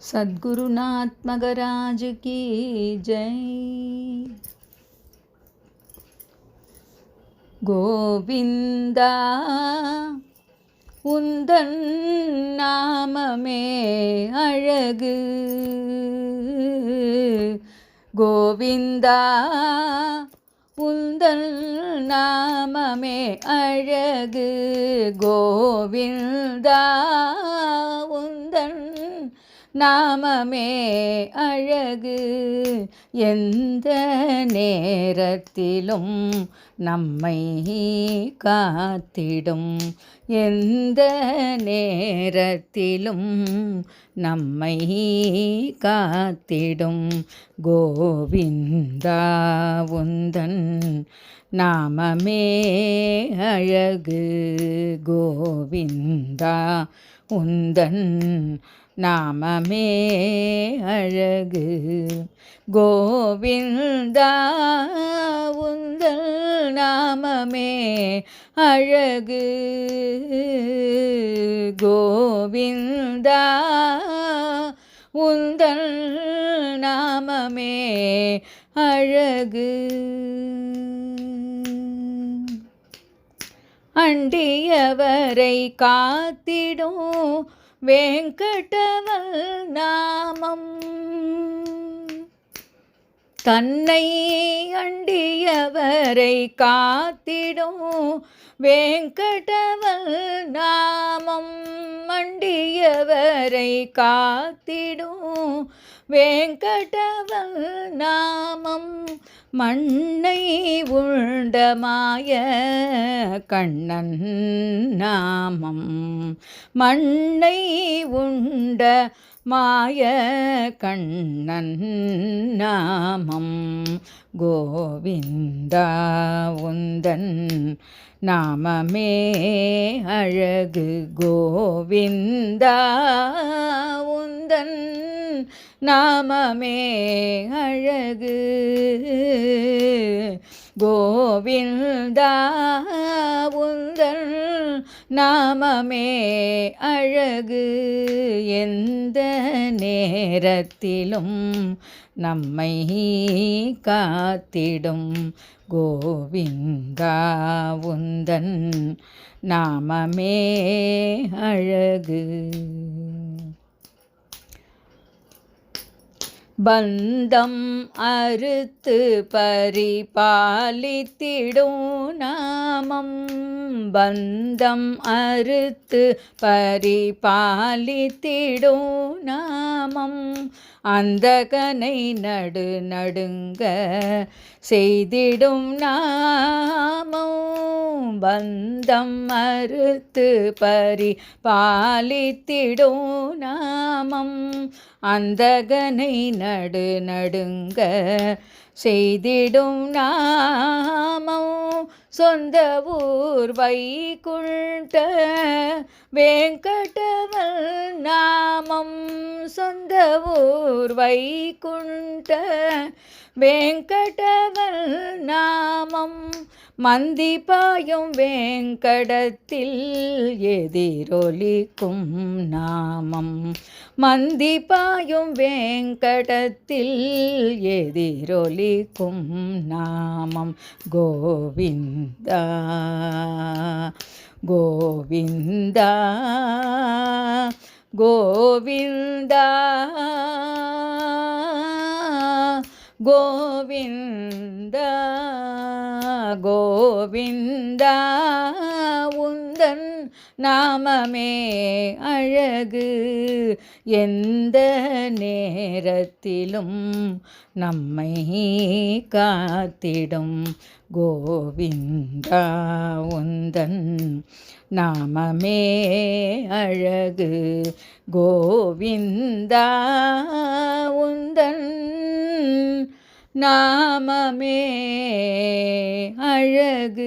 सद्गुरुनाथ मगराज की जय கோவிந்தா உந்தன் நாமமே அழகு கோவிந்தா உந்தன் நாமமே அழகு கோவிந்தா உந்தன் நாமமே அழகு. எந்த நேரத்திலும் நம்மை காத்திடும். எந்த நேரத்திலும் நம்மை காத்திடும். கோவிந்தா உந்தன் நாமமே அழகு. கோவிந்தா உந்தன் நாமமே அழகு. கோவிந்தா உந்தல் நாமமே அழகு. கோவிந்தா உந்தல் நாமமே அழகு. அண்டியவரை காத்திடும் வேங்கடவல் நாமம் தன்னை அண்டியவரை காத்திடும் வேங்கடவல் நாமம் அண்டியவரை காத்திடும் வேங்கடவல் நாமம் மண்ணை உண்டமாய கண்ணன் நாமம். மண்ணை உண்ட மாய கண்ணன் நாமம். கோவிந்தா உந்தன் நாமமே அழகு. கோவிந்தா உந்தன் நாமமே அழகு. கோவிந்தா உந்தன் நாமமே அழகு. எந்த நேரத்திலும் நம்மை காத்திடும் கோவிந்தா உந்தன் நாமமே அழகு. பந்தம் அறுத்து பரிபாலித்திடும் நாமம். பந்தம் அறுத்து பரிபாலித்திடும் நாமம். அந்தகனை நடு நடுங்க செய்திடும் நாமம். பந்தம் மறுத்து பரி பாலித்திடும் நாமம். அந்தகனை நடு நடுங்க செய்திடும் நாமம் சொந்த ஊர் வைகுண்ட வேங்கடவல் நாமம் சொந்த ஊர் வைகுண்ட வேங்கடவல் நாமம் மந்திபாயும் வேங்கடத்தில் எதிரொலிக்கும் நாமம் மந்திபாயும் வேங்கடத்தில் எதிரொலி எதிரொலிக்கும் நாமம் கோவிந்தா கோவிந்தா கோவிந்தா கோவிந்தா கோவிந்தா உந்தன் நாமமே அழகு? எந்த நேரத்திலும் நம்மை காத்திடும் கோவிந்தா உந்தன் நாமமே அழகு. கோவிந்தா உந்தன் நாமமே அழகு.